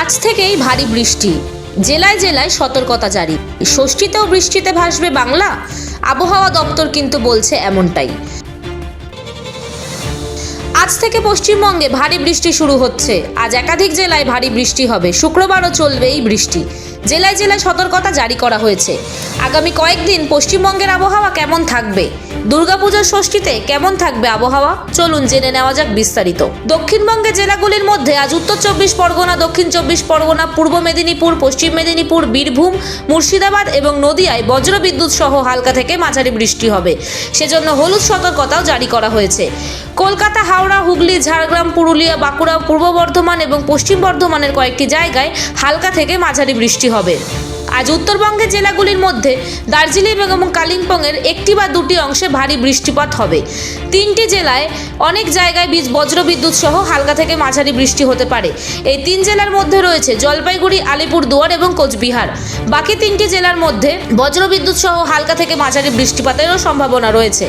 আজ থেকেই ভারী বৃষ্টি। জেলায় জেলায় সতর্কতা জারি। ষষ্ঠীতেও বৃষ্টিতে ভাসবে বাংলা? আবহাওয়া দপ্তর কিন্তু বলছে এমনটাই। আজ থেকে পশ্চিমবঙ্গে ভারী বৃষ্টি শুরু হচ্ছে। আজ একাধিক জেলায় ভারী বৃষ্টি হবে। শুক্রবারও চলবে এই বৃষ্টি। জেলায় জেলায় সতর্কতা জারি করা হয়েছে। আগামী কয়েকদিন পশ্চিমবঙ্গের আবহাওয়া কেমন থাকবে? দুর্গাপূজার ষষ্ঠীতে কেমন থাকবে আবহাওয়া? চলুন জেনে নেওয়া যাক বিস্তারিত। দক্ষিণবঙ্গের জেলাগুলির মধ্যে আজ উত্তর চব্বিশ পরগনা, দক্ষিণ চব্বিশ পরগনা, পূর্ব মেদিনীপুর, পশ্চিম মেদিনীপুর, বীরভূম, মুর্শিদাবাদ এবং নদিয়ায় বজ্রবিদ্যুৎ সহ হালকা থেকে মাঝারি বৃষ্টি হবে। সেজন্য হলুদ সতর্কতাও জারি করা হয়েছে। কলকাতা, হাওড়া হুগলি, ঝাড়গ্রাম, পুরুলিয়া, বাঁকুড়া, পূর্ব বর্ধমান এবং পশ্চিম বর্ধমানের কয়েকটি জায়গায় হালকা থেকে মাঝারি বৃষ্টি হবে। আজ উত্তরবঙ্গের জেলাগুলির মধ্যে দার্জিলিং এবং কালিম্পংয়ের একটি বা দুটি অংশে ভারী বৃষ্টিপাত হবে। তিনটি জেলায় অনেক জায়গায় বীজ, বজ্রবিদ্যুৎ সহ হালকা থেকে মাঝারি বৃষ্টি হতে পারে। এই তিন জেলার মধ্যে রয়েছে জলপাইগুড়ি, আলিপুরদুয়ার এবং কোচবিহার। বাকি তিনটি জেলার মধ্যে বজ্রবিদ্যুৎ সহ হালকা থেকে মাঝারি বৃষ্টিপাতেরও সম্ভাবনা রয়েছে।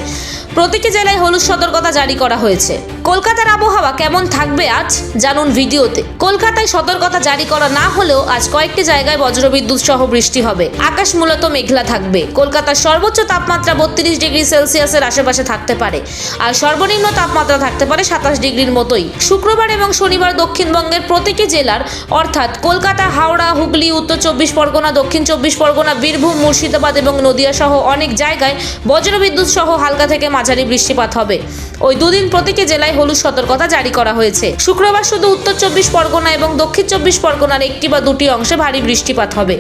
প্রতিটি জেলায় হলুদ সতর্কতা জারি করা হয়েছে। কলকাতার আবহাওয়া কেমন থাকবে আজ? জানুন ভিডিওতে। কলকাতায় সতর্কতা জারি করা না হলেও আজ কয়েকটি জায়গায় বজ্রবিদ্যুৎ সহ বৃষ্টি হবে। আকাশ মূলত মেঘলা থাকবে। কলকাতার সর্বোচ্চ তাপমাত্রা বত্রিশ ডিগ্রি সেলসিয়াসের আশেপাশে থাকতে পারে। আর সর্বনিম্ন তাপমাত্রা থাকতে পারে সাতাশ ডিগ্রির মতোই। শুক্রবার এবং শনিবার দক্ষিণবঙ্গের প্রতিটি জেলার, অর্থাৎ কলকাতা, হাওড়া, হুগলি, উত্তর চব্বিশ পরগনা, দক্ষিণ চব্বিশ পরগনা, বীরভূম, মুর্শিদাবাদ এবং নদিয়া সহ অনেক জায়গায় বজ্রবিদ্যুৎ সহ হালকা থেকে মাঝারি বৃষ্টিপাত হবে। ওই দুদিন প্রতিটি জেলায় হলুদ সতর্কতা জারি করা হয়েছে। শুক্রবার শুধু উত্তর চব্বিশ পরগনা এবং দক্ষিণ চব্বিশ পরগনার একটি বা দুটি অংশে ভারী বৃষ্টিপাত হবে।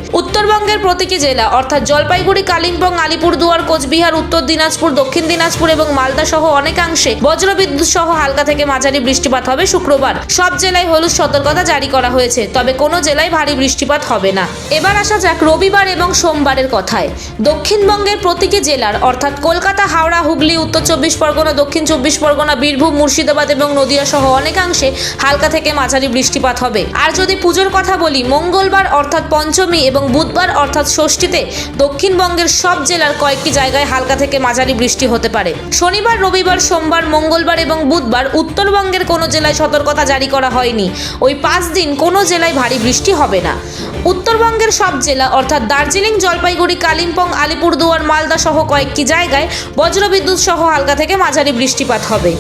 উত্তরবঙ্গের প্রতিটি জেলা, অর্থাৎ জলপাইগুড়ি, কালিম্পং, আলিপুরদুয়ার, কোচবিহার, উত্তর দিনাজপুর, দক্ষিণ দিনাজপুর এবং মালদা সহ অনেকাংশে বজ্রবিদ্যুৎ সহ হালকা থেকে মাঝারি বৃষ্টিপাত হবে শুক্রবার। সব জেলায় হলুদ সতর্কতা জারি করা হয়েছে, তবে কোনো জেলায় ভারী বৃষ্টিপাত হবে না। এবার আসা যাক রবিবার এবং সোমবারের কথায়। দক্ষিণবঙ্গের প্রতিটি জেলার, অর্থাৎ কলকাতা, হাওড়া, হুগলি, উত্তর চব্বিশ পরগনা, দক্ষিণ চব্বিশ পরগনা, বীরভূম, মুর্শিদাবাদ এবং নদিয়া সহ অনেকাংশে হালকা থেকে মাঝারি বৃষ্টিপাত হবে। আর যদি পুজোর কথা বলি, মঙ্গলবার, অর্থাৎ পঞ্চমী এবং বুধবার, অর্থাৎ ষষ্ঠীতে, দক্ষিণবঙ্গের সব জেলার কয়েকটি জায়গায় হালকা থেকে মাঝারি বৃষ্টি হতে পারে। শনিবার, রবিবার, সোমবার, মঙ্গলবার এবং বুধবার উত্তরবঙ্গের কোনো জেলায় সতর্কতা জারি করা হয়নি। ওই পাঁচ দিন কোনো জেলায় ভারী বৃষ্টি হবে না। উত্তরবঙ্গের সব জেলা, অর্থাৎ দার্জিলিং, জলপাইগুড়ি, কালিম্পং, আলিপুরদুয়ার, মালদা সহ কয়েকটি জায়গায় বজ্রবিদ্যুৎ সহ হালকা থেকে মাঝারি বৃষ্টিপাত হবে।